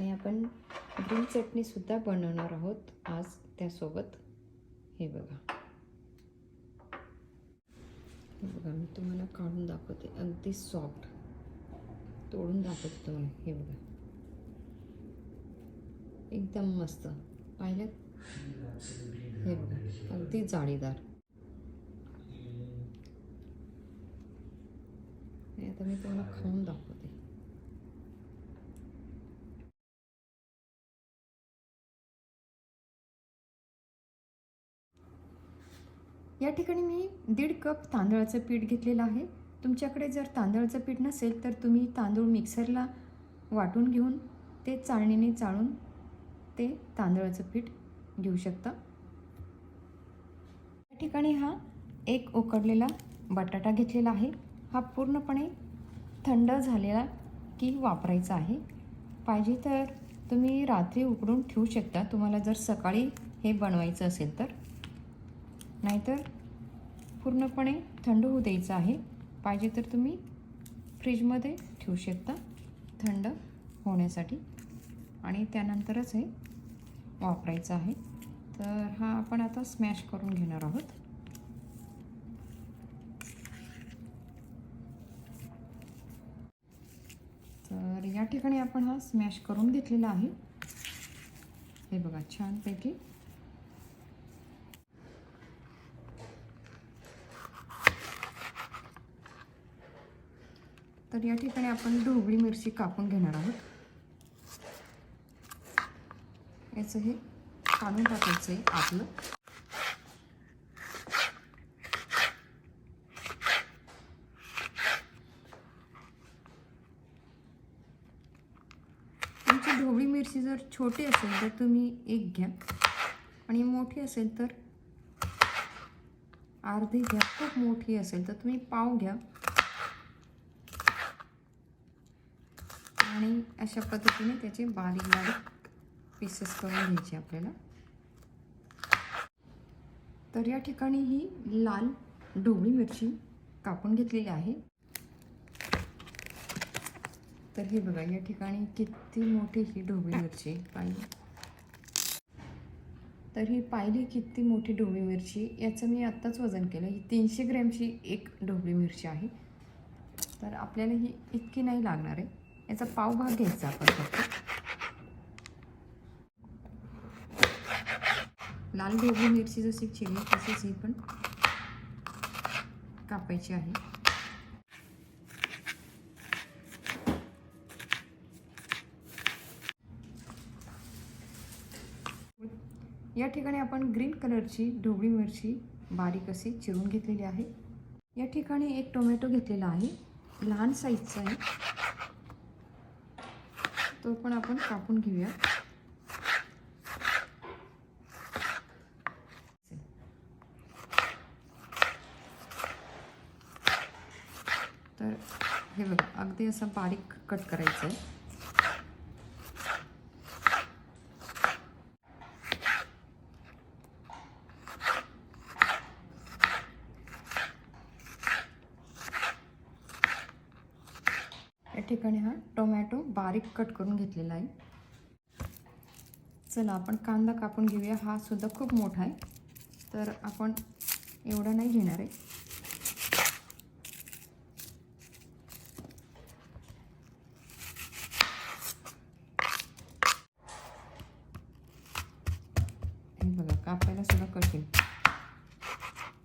आणि आपण ग्रीन चटणीसुद्धा बनवणार आहोत आज त्यासोबत. हे बघा. हे बघा मी तुम्हाला काढून दाखवते. अगदी सॉफ्ट तोडून दाखवते तुम्हाला. हे बघा. एकदम मस्त. पाहिलं? हे बघा. अगदी जाळीदार. आता मी तुम्हाला खाऊन दाखवते. या ठिकाणी मी दीड कप तांदळाचं पीठ घेतलेलं आहे. तुमच्याकडे जर तांदळाचं पीठ नसेल तर तुम्ही तांदूळ मिक्सरला वाटून घेऊन ते चाळणीने चाळून ते तांदळाचं पीठ घेऊ शकता. या ठिकाणी हा एक उकडलेला बटाटा घेतलेला आहे. हा पूर्णपणे थंड झालेला की वापरायचा आहे. पाहिजे तर तुम्ही रात्री उकडून ठेवू शकता. तुम्हाला जर सकाळी हे बनवायचं असेल तर. नाहीतर पूर्णपणे थंड होऊ द्यायचं आहे. पाहिजे तर तुम्ही फ्रीजमध्ये ठेवू शकता थंड होण्यासाठी. आणि त्यानंतरच हे वापरायचं आहे. तर हा आपण आता स्मॅश करून घेणार आहोत. तर या ठिकाणी आपण हा स्मॅश करून घेतलेला आहे. हे बघा छानपैकी तर या ठिकाणी आपण ढोबळी मिरची कापून घेणार आहोत. याचं हे काढून टाकायचं आहे आपलं तुमची ढोबळी मिरची जर छोटी असेल तर तुम्ही एक घ्या. आणि मोठी असेल तर अर्धी घ्या. खूप मोठी असेल तर तुम्ही पाव घ्या. आणि अशा पद्धतीने त्याचे बारीक बारीक पीसेस करून घ्यायचे आपल्याला. तर या ठिकाणी ही लाल ढोबळी मिरची कापून घेतलेली आहे. तर हे बघा या ठिकाणी किती मोठी ही ढोबळी मिरची पाहिली. तर ही पाहिली किती मोठी ढोबळी मिरची याचं मी आत्ताच वजन केलं. ही तीनशे ग्रॅमची एक ढोबळी मिरची आहे. तर आपल्याला ही इतकी नाही लागणार आहे. याचा पावभाग घ्यायचा आपण फक्त. लाल ढोबळी मिरची जशी चिरली तशीच ही पण कापायची आहे. या ठिकाणी आपण ग्रीन कलरची ढोबळी मिरची बारीक अशी चिरून घेतलेली आहे. या ठिकाणी एक टोमॅटो घेतलेला आहे. लहान साईजचा आहे. तो पण आपण कापून घेऊया. तर हे बघा अगदी असं बारीक कट करायचं आहे या ठिकाणी हा टोमॅटो बारीक कट करून घेतलेला आहे. चला आपण कांदा कापून घेऊया. हा सुद्धा खूप मोठा आहे. तर आपण एवढा नाही घेणार आहे. हे बघा कापायला सुद्धा कठीण.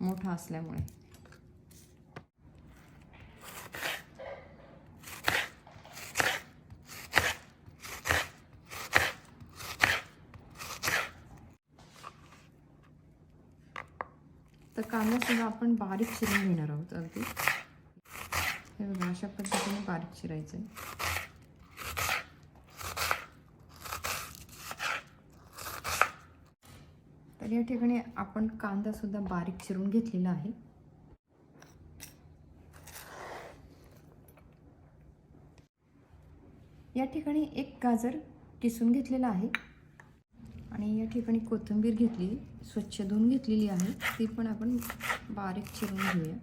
मोठा असल्यामुळे तर कांदा सुद्धा आपण बारीक शिरून घेणार आहोत अगदी. हे बघा अशा पद्धतीने बारीक शिरायचं आहे तर या ठिकाणी आपण कांदासुद्धा बारीक चिरून घेतलेला आहे. या ठिकाणी एक गाजर किसून घेतलेला आहे. आणि या ठिकाणी कोथिंबीर घेतली स्वच्छ धुवून घेतलेली आहे. ती पण आपण बारीक चिरून घेऊया.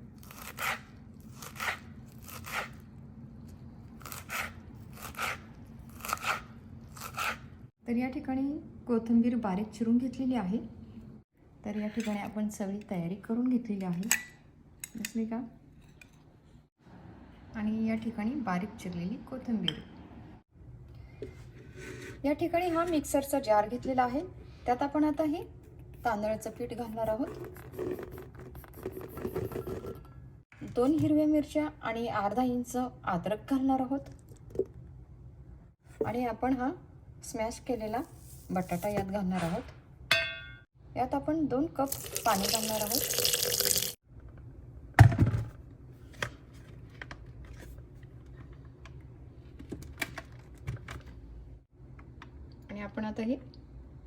तर या ठिकाणी कोथिंबीर बारीक चिरून घेतलेली आहे. तर या ठिकाणी आपण सगळी तयारी करून घेतलेली आहे. दिसली का? आणि या ठिकाणी बारीक चिरलेली कोथिंबीर. या ठिकाणी हा मिक्सरचा जार घेतलेला आहे. त्यात आपण आता हे तांदळाचं पीठ घालणार आहोत. दोन हिरव्या मिरच्या आणि अर्धा इंच अद्रक घालणार आहोत. आणि आपण हा स्मॅश केलेला बटाटा यात घालणार आहोत. यात आपण दोन कप पाणी घालणार आहोत आणि आपण आता हे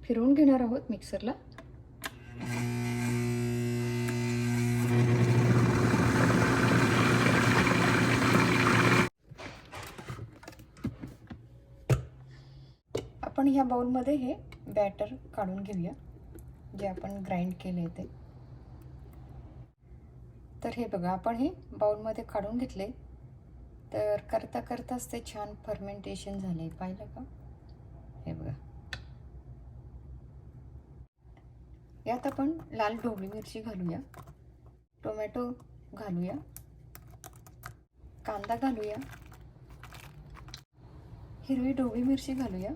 फिरवून घेणार आहोत मिक्सरला. आपण ह्या बाउलमध्ये हे बॅटर काढून घेऊया. जे आपण ग्राइंड केले ते. तर हे बघा आपण हे बाउलमध्ये काढून घेतले. तर करता करताच ते छान फर्मेंटेशन झाले पाहिलं का? हे बघा. यात आपण लाल ढोबळी मिरची घालूया टोमॅटो घालूया कांदा घालूया हिरवी ढोबळी मिरची घालूया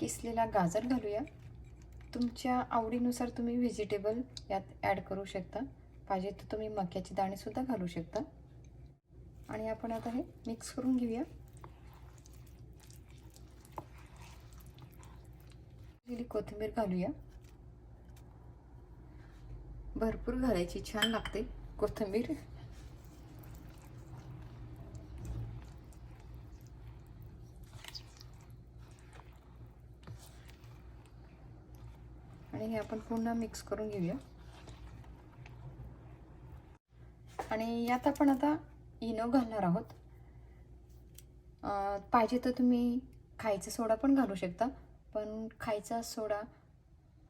किसलेला गाजर घालूया. तुमच्या आवडीनुसार तुम्ही व्हेजिटेबल यात ॲड करू शकता. पाहिजे तर तुम्ही मक्याची दाणेसुद्धा घालू शकता. आणि आपण आता हे मिक्स करून घेऊया. लिहिली कोथिंबीर घालूया. भरपूर घालायची छान लागते कोथिंबीर. आणि हे आपण पुन्हा मिक्स करून घेऊया. आणि यात आपण आता इनो घालणार आहोत. पाहिजे तर तुम्ही खायचा सोडा पण घालू शकता. पण खायचा सोडा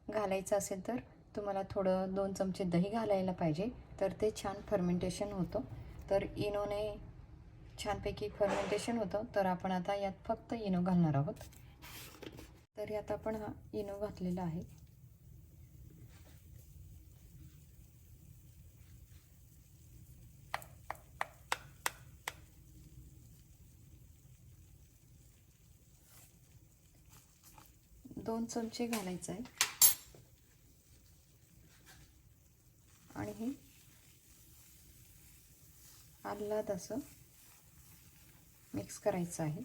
घालायचा असेल तर तुम्हाला थोडं दोन चमचे दही घालायला पाहिजे. तर ते छान फर्मेंटेशन होतं. तर इनोने छानपैकी फर्मेंटेशन होतं. तर आपण आता यात फक्त इनो घालणार आहोत. तर यात आपण हा इनो घातलेला आहे. दोन चमचे घालायचं आहे आणि हे आल्हाद असं मिक्स करायचं आहे.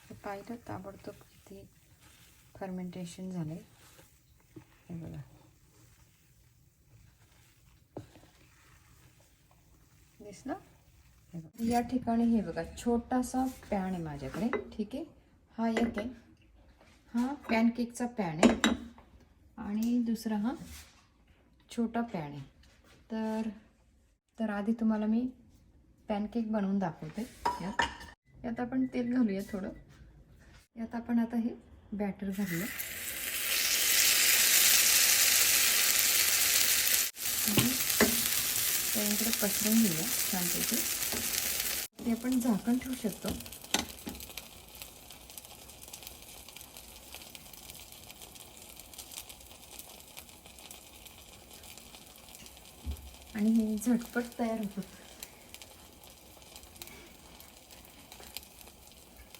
हे पाहिलं ताबडतोब किती फर्मेंटेशन झालंय. हे बघा. दिसलं? या ठिकाणी हे बघा छोटासा पॅन आहे माझ्याकडे. ठीक आहे? हा एक आहे हा पॅनकेकचा पॅन आहे. आणि दुसरा हा छोटा पॅन आहे. तर तर आधी तुम्हाला मी पॅनकेक बनवून दाखवते. यात यात आपण तेल घालूया थोडं. यात आपण आता हे बॅटर घालूया. त्यानंतर पसरून घेऊया छानपैकी. ते आपण झाकण ठेवू शकतो. आणि हे झटपट तयार होतं.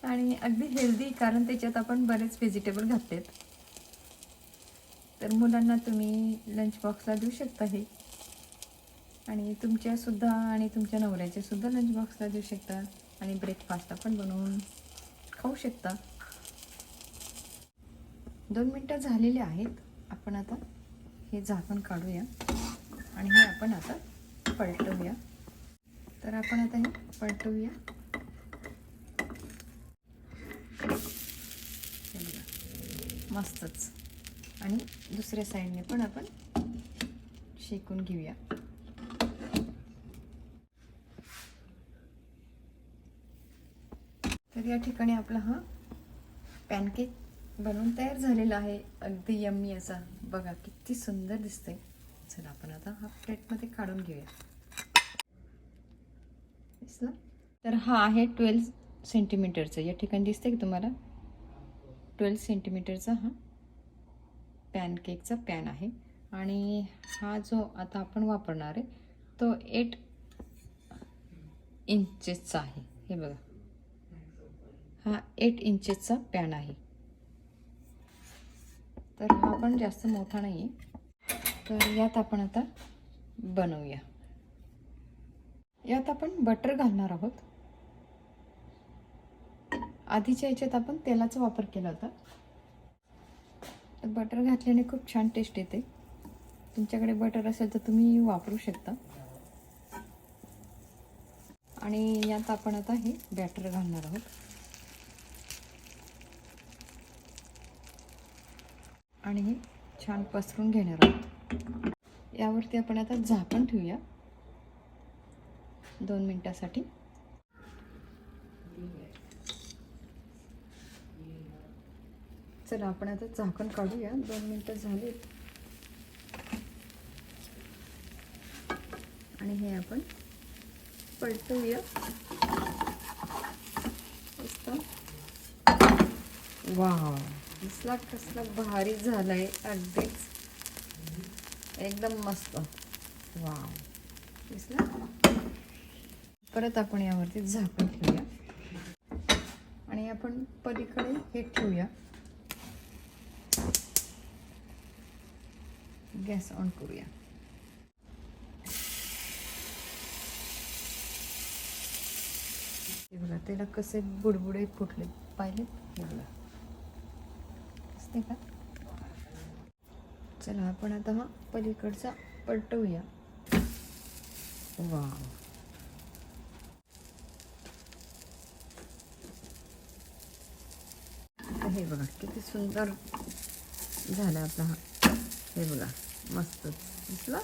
आणि अगदी हेल्दी कारण त्याच्यात आपण बरेच व्हेजिटेबल घातलेत. तर मुलांना तुम्ही लंच बॉक्सला देऊ शकता हे. आणि तुमच्यासुद्धा आणि तुमच्या नवऱ्याचे सुद्धा लंच बॉक्सला देऊ शकता. आणि ब्रेकफास्टला पण बनवून खाऊ शकता. दोन मिनटं झालेले आहेत. आपण आता हे झाकण काढूया. आणि हे आपण आता पलटवूया तर आपण आता हे पलटवूया मस्तच. आणि दुसऱ्या साईडने पण आपण शेकून घेऊया. तर या ठिकाणी आपला हा पॅनकेक बनवून तयार झालेला आहे. अगदी यम्मी असा. बघा किती सुंदर दिसतंय. चला आपण आता हा प्लेटमध्ये काढून घेऊया. दिसलं? तर हा आहे ट्वेल्व सेंटीमीटरचं या ठिकाणी दिसते की तुम्हाला? ट्वेल्व सेंटीमीटरचा हा पॅनकेकचा पॅन आहे. आणि हा जो आता आपण वापरणार आहे तो एट इंचेसचा आहे. हे बघा. हा एट इंचेसचा पॅन आहे. तर हा पण जास्त मोठा नाही आहे तर यात आपण आता बनवूया. यात आपण बटर घालणार आहोत. आधीच्या याच्यात आपण तेलाचा वापर केला होता. तर बटर घातल्याने खूप छान टेस्ट येते. तुमच्याकडे बटर असेल तर तुम्ही वापरू शकता. आणि यात आपण आता हे बॅटर घालणार आहोत. आणि हे छान पसरून घेणार आहोत. यावरती आपण आता झाकण ठेवूया. दोन मिनटासाठी. चला आपण आता झाकण काढूया. दोन मिनटं झाली. आणि हे आपण पलटवूया मस्त. वाव कसला कसला भारी झालाय अगदीच. एकदम मस्त. वाव. दिसला? परत आपण यावरती झाकण ठेवूया. आणि आपण पलीकडे हे ठेवूया. गॅस ऑन करूया. हे बघा त्याला कसे बुडबुडे फुटले. पाहिले हे बघा. दिसते का? चला आपण आता हा पलीकडचा पटवूया वाव. हे बघा किती सुंदर झाला आपला हा. हे बघा मस्त दिसला?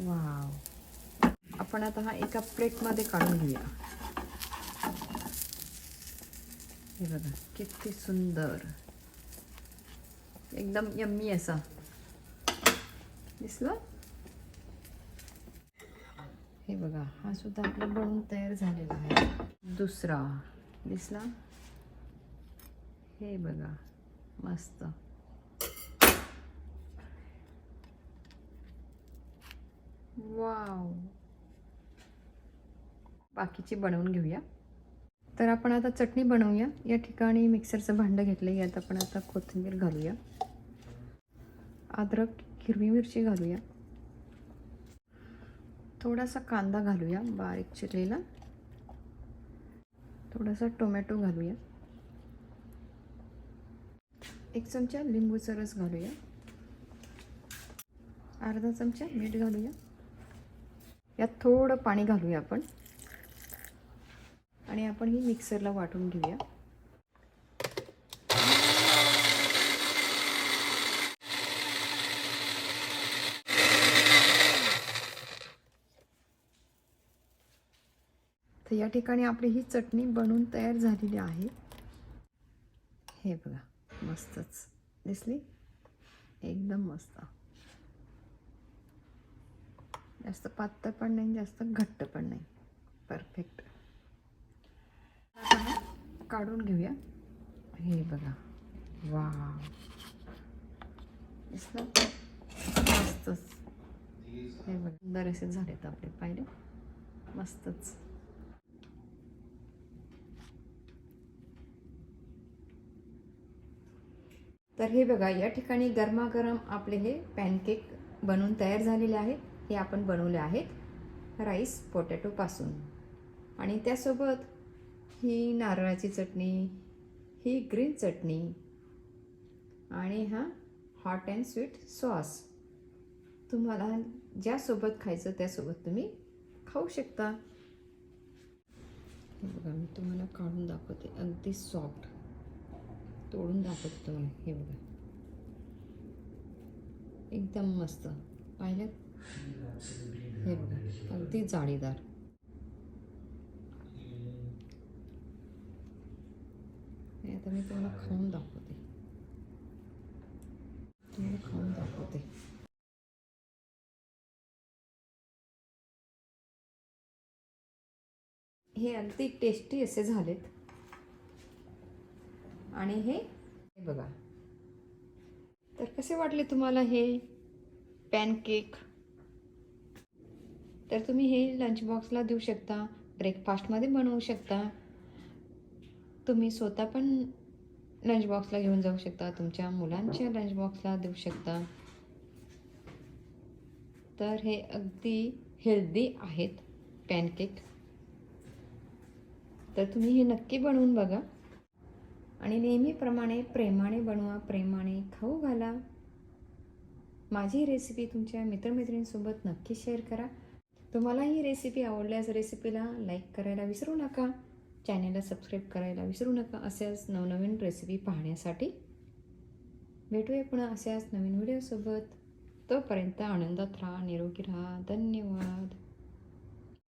वाव. आपण आता हा एका प्लेटमध्ये काढून घेऊया. हे बघा किती सुंदर. एकदम यम्मी असा. दिसला? हे बघा हा सुद्धा आपला बनून तयार झालेला आहे. दुसरा दिसला? हे बघा मस्त. वाव. बाकीची बनवून घेऊया. तर आपण आता चटणी बनवूया. या ठिकाणी मिक्सरचं भांडं घेतलं यात आपण आता कोथिंबीर घालूया. अद्रक हिरवी मिरची घालूया. थोडासा कांदा घालूया बारीक चिरलेला. थोडासा टोमॅटो घालूया. एक चमचा लिंबूचा रस घालूया. अर्धा चमचा मीठ घालूया. यात थोडं पाणी घालूया आपण. आणि आपण ही मिक्सरला वाटून घेऊया. तर या ठिकाणी आपली ही चटणी बनवून तयार झालेली आहे. हे बघा मस्तच. दिसली? एकदम मस्त. जास्त पातळ पण नाही जास्त घट्ट पण नाही. परफेक्ट काढून घेऊया. हे बघा. वा. दिसलं? मस्तच. हे बघा. बरेचसे झालेत आपले पाहिले मस्तच. तर हे बघा या ठिकाणी गरमागरम आपले हे पॅनकेक बनवून तयार झालेले आहेत हे आपण बनवले आहेत राईस पोटॅटोपासून आणि त्यासोबत ही नारळाची चटणी ही ग्रीन चटणी आणि हा हॉट अँड स्वीट सॉस तुम्हाला ज्यासोबत खायचं त्यासोबत तुम्ही खाऊ शकता. हे बघा मी तुम्हाला काढून दाखवते. अगदी सॉफ्ट तोडून दाखवते तुम्हाला. हे बघा. एकदम मस्त. पाहिलं? हे बघा अगदी जाळीदार. नाही तर मी तुम्हाला खाऊन दाखवते तुम्हाला खाऊन दाखवते हे अगदी टेस्टी असे झालेत. आणि हे बघा. तर कसे वाटले तुम्हाला हे पॅनकेक तर तुम्ही हे लंच बॉक्सला देऊ शकता ब्रेकफास्टमध्ये बनवू शकता. तुम्ही स्वतः पण लंच बॉक्सला घेऊन जाऊ शकता तुमच्या मुलांच्या लंच बॉक्सला देऊ शकता. तर हे अगदी हेल्दी आहेत पॅनकेक तर तुम्ही हे नक्की बनवून बघा. आणि नेहमीप्रमाणे प्रेमाने बनवा प्रेमाने खाऊ घाला. माझी रेसिपी तुमच्या मित्रमैत्रिणींसोबत नक्की शेअर करा. तुम्हाला ही रेसिपी आवडल्यास रेसिपीला लाईक करायला विसरू नका. चॅनेलला सबस्क्राईब करायला विसरू नका. अशाच नवनवीन रेसिपी पाहण्यासाठी भेटूया पुन्हा अशाच नवीन व्हिडिओसोबत तोपर्यंत आनंदात राहा निरोगी राहा. धन्यवाद.